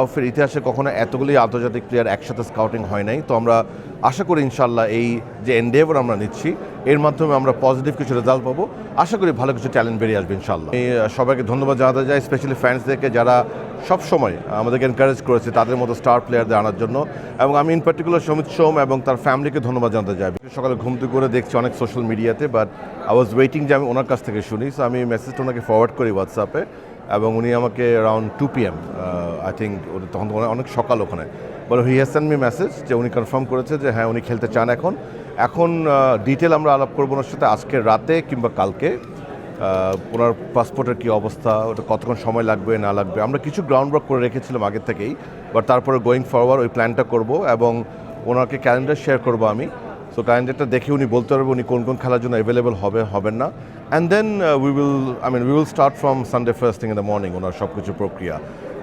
আউফের ইতিহাসে কখনো এতগুলি আন্তর্জাতিক প্লেয়ার একসাথে স্কাউটিং হয় নাই। তো আমরা আশা করি ইনশাল্লাহ এই যে এন্ডেভার আমরা নিচ্ছি, এর মাধ্যমে আমরা পজিটিভ কিছু রেজাল্ট পাবো। আশা করি ভালো কিছু ট্যালেন্ট বেরিয়ে আসবে ইনশাল্লাহ আমি সবাইকে ধন্যবাদ জানাতে চাই স্পেশালি ফ্যান্সদেরকে যারা সব সময় আমাদেরকে এনকারেজ করেছে তাদের মতো স্টার প্লেয়ারদের আনার জন্য। এবং আমি ইন পার্টিকুলার সমিত সোম এবং তার ফ্যামিলিকে ধন্যবাদ জানাতে চাই। সকালে ঘুম থেকে করে দেখছি অনেক সোশ্যাল মিডিয়াতে বাট আই ওয়াজ ওয়েটিং যে আমি ওনার কাছ থেকে শুনি। সো আমি মেসেজটা ওনাকে ফরওয়ার্ড করি হোয়াটসঅ্যাপে এবং উনি আমাকে around two P M I think তখন তো অনেক- সকাল ওখানে। বলে হি হ্যাজ মি মেসেজ যে উনি কনফার্ম করেছে যে হ্যাঁ উনি খেলতে চান এখন। এখন ডিটেল আমরা আলাপ করব ওনার সাথে আজকে রাতে কিংবা কালকে। ওনার পাসপোর্টের কী অবস্থা, ওটা কতক্ষণ সময় লাগবে, না লাগবে? আমরা কিছু গ্রাউন্ড ওয়ার্ক করে রেখেছিলাম আগের থেকেই বাট তারপরে গোয়িং ফরওয়ার্ড ওই প্ল্যানটা করব এবং ওনাকে ক্যালেন্ডার শেয়ার করব আমি। সো ক্যালেন্ডারটা দেখে উনি বলতে পারবে উনি কোন কোন খেলার জন্য অ্যাভেলেবল হবে, হবেন না। And then we will I mean we will start from Sunday first thing in the morning ওনার সব কিছু প্রক্রিয়া।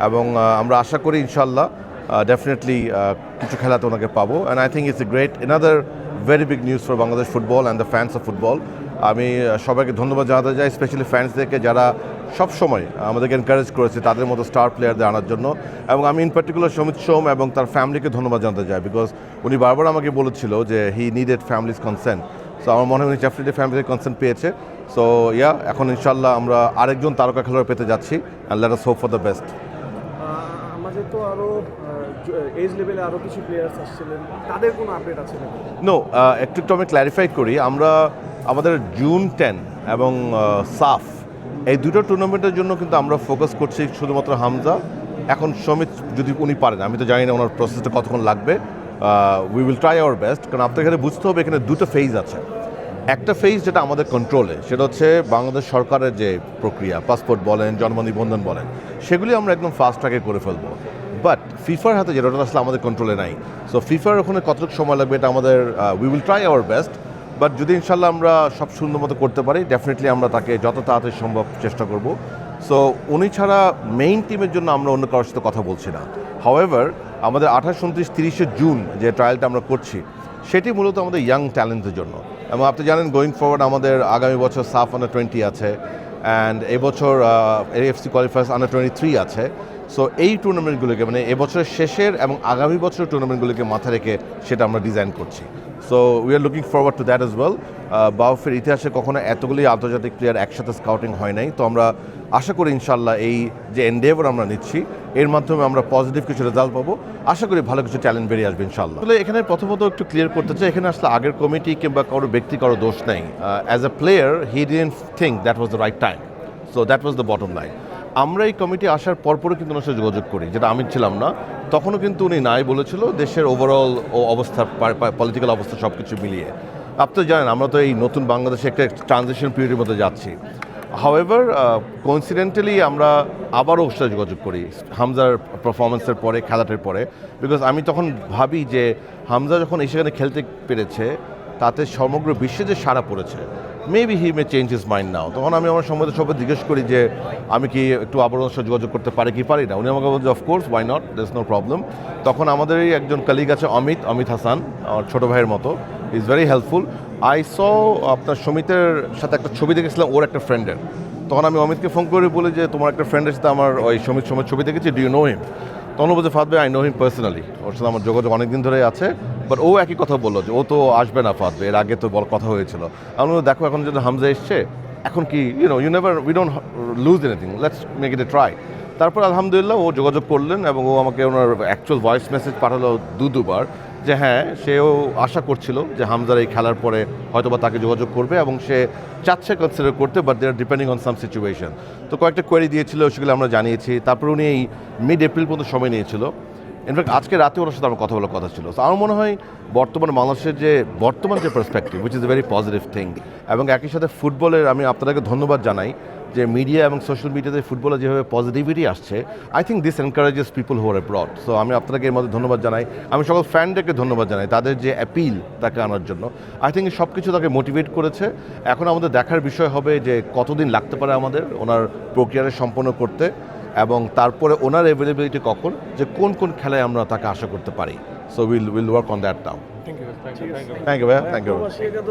এবং আমরা আশা করি ইনশাল্লাহ ডেফিনেটলি কিছু খেলাতে ওনাকে পাবো। And I think it's a great another very big news for Bangladesh football and the fans of football আমি সবাইকে ধন্যবাদ জানাতে চাই স্পেশালি ফ্যান্সদেরকে যারা সব সময় আমাদেরকে এনকারেজ করেছে তাদের মতো স্টার প্লেয়ারদের আনার জন্য। এবং আমি ইন পার্টিকুলার সমিত সোম এবং তার ফ্যামিলিকে ধন্যবাদ জানাতে চাই বিকজ উনি বারবার আমাকে বলেছিল যে he needed family's consent so আমার মনে হয় উনি ফ্যামিলির কনসেন্ট পেয়েছে। সো ইয়া এখন ইনশাল্লাহ আমরা আরেকজন তারকা খেলোয়াড় পেতে যাচ্ছি। And let us hope for the best তো আরও এজ লেভেলে কিছু প্লেয়ার্স আসছিলেন। তাদের কোনো আপডেট আছে নো একটু একটু আমি ক্ল্যারিফাই করি। আমরা আমাদের জুন টেন এবং সাফ এই দুটো টুর্নামেন্টের জন্য কিন্তু আমরা ফোকাস করছি শুধুমাত্র হামজা। এখন সমিত যদি উনি পারেন, আমি তো জানি না ওনার প্রসেসটা কতক্ষণ লাগবে। We will try our best কারণ আপনাকে এখানে বুঝতে হবে এখানে দুটো ফেজ আছে। একটা ফেজ যেটা আমাদের কন্ট্রোলে সেটা হচ্ছে বাংলাদেশ সরকারের যে প্রক্রিয়া পাসপোর্ট বলেন জন্ম নিবন্ধন বলেন, সেগুলি আমরা একদম ফাস্ট ট্র্যাকে করে ফেলব। বাট ফিফার হাতে যেটা আসলে আমাদের কন্ট্রোলে নাই। সো ফিফার ওখানে কতটুকু সময় লাগবে এটা আমাদের we will try our best but যদি ইনশাল্লাহ আমরা সব সুন্দর মতো করতে পারি ডেফিনেটলি আমরা তাকে যত তাড়াতাড়ি সম্ভব চেষ্টা করব। সো উনি ছাড়া মেইন টিমের জন্য আমরা অন্য কারোর সাথে কথা বলছি না। হাওয়েভার আমাদের আঠাশ, উনত্রিশ, তিরিশে জুন যে ট্রায়ালটা আমরা করছি সেটি মূলত আমাদের ইয়াং ট্যালেন্টের জন্য। এবং আপনি জানেন গোয়িং ফরওয়ার্ড আমাদের আগামী বছর সাফ আন্ডার টোয়েন্টি আছে অ্যান্ড এবছর AFC qualifiers under twenty three আছে। সো এই টুর্নামেন্টগুলোকে মানে এবছরের শেষের এবং আগামী বছরের টুর্নামেন্টগুলোকে মাথায় রেখে সেটা আমরা ডিজাইন করছি। So we are looking forward to that as well বাউফের ইতিহাসে কখনো এতগুলি আন্তর্জাতিক প্লেয়ার একসাথে স্কাউটিং হয় নাই। তো আমরা আশা করি ইনশাল্লাহ এই যে এন্ডেভার আমরা নিচ্ছি, এর মাধ্যমে আমরা পজিটিভ কিছু রেজাল্ট পাবো। আশা করি ভালো কিছু ট্যালেন্ট বেরিয়ে আসবে ইনশাল্লাহ আসলে এখানে প্রথমত একটু ক্লিয়ার করতে চাই, এখানে আসলে আগের কমিটি কিংবা কারও ব্যক্তি, কারও দোষ নেই। As a player he didn't think that was the right time so that was the bottom line আমরা এই কমিটি আসার পরপরও কিন্তু ওনার সাথে যোগাযোগ করি, যেটা আমি ছিলাম না। তখনও কিন্তু উনি নাই বলেছিল, দেশের ওভারঅল ও অবস্থা পলিটিক্যাল অবস্থা সব কিছু মিলিয়ে। আপনি তো জানেন, আমরা তো এই নতুন বাংলাদেশে একটা ট্রানজিশন পিরিয়ডের মধ্যে যাচ্ছি। হাওয়েভার কোইন্সিডেন্টালি আমরা আবারও ওর সাথে যোগাযোগ করি, হামজার পারফরমেন্সের পরে, খেলাটার পরে। বিকজ আমি তখন ভাবি যে হামজা যখন সেখানে খেলতে পেরেছে, তাতে সমগ্র বিশ্বে যে সারা পড়েছে maybe he may change his mind now তখন আমি আমার সম্বন্ধে সবাই জিজ্ঞেস করি যে, আমি কি একটু আবার ওর সাথে যোগাযোগ করতে পারি কি পারি না? উনি আমাকে বলছে of course why not there no problem তখন আমাদেরই একজন কালিগ আছে, অমিত অমিত হাসান, আমার ছোটো ভাইয়ের মতো। Is very helpful I saw আপনার সমিতের সাথে একটা ছবি দেখেছিলাম, ওর একটা ফ্রেন্ডের তখন আমি অমিতকে ফোন করে বলি যে, তোমার একটা ফ্রেন্ডের সাথে আমার ওই সমিত সময় ছবি দেখেছি ডু ইউ নো হিম তখন বলছে ফাদ ভাই আই নো হিম পার্সোনালি ওর সাথে আমার যোগাযোগ অনেক দিন ধরেই আছে। বাট ও একই কথা বলল যে ও তো আসবে না ফাদ ভাই এর আগে তো বল কথা হয়েছিল। আমি দেখো, এখন যদি হামজা এসছে, এখন কি you know you never we don't lose anything let's make it a try তারপর আলহামদুলিল্লাহ ও যোগাযোগ করলেন এবং ও আমাকে ওনার অ্যাকচুয়াল ভয়েস মেসেজ পাঠালো দু, দুবার যে হ্যাঁ সেও আশা করছিল যে হামজার এই খেলার পরে হয়তোবা তাকে যোগাযোগ করবে এবং সে চাচ্ছে কনসিডার করতে but they are depending on some situation তো কয়েকটা কোয়েরি দিয়েছিল, সেগুলো আমরা জানিয়েছি। তারপর উনি এই মিড এপ্রিল পর্যন্ত সময় নিয়েছিল। ইনফ্যাক্ট আজকে রাতে ওর সাথে আমার কথা বলার কথা ছিল। আমার মনে হয় বর্তমানে মানুষের যে বর্তমান যে perspective which is a very positive thing এবং একই সাথে ফুটবলের আমি আপনাদেরকে ধন্যবাদ জানাই যে মিডিয়া এবং সোশ্যাল মিডিয়াতে ফুটবলে যেভাবে পজিটিভিটি আসছে I think this encourages people who are broad so আমি আপনাকে এর মধ্যে ধন্যবাদ জানাই। আমি সকল ফ্যানদেরকে ধন্যবাদ জানাই, তাদের যে অ্যাপিল তাকে আনার জন্য। আই থিঙ্ক সব কিছু তাকে মোটিভেট করেছে। এখন আমাদের দেখার বিষয় হবে যে কতদিন লাগতে পারে আমাদের ওনার প্রক্রিয়াটা সম্পন্ন করতে। এবং তারপরে ওনার অ্যাভেলেবিলিটি কখন যে কোন কোন খেলায় আমরা তাকে আশা করতে পারি। So will will work on that now thank you thank you ভাইয়া থ্যাংক ইউ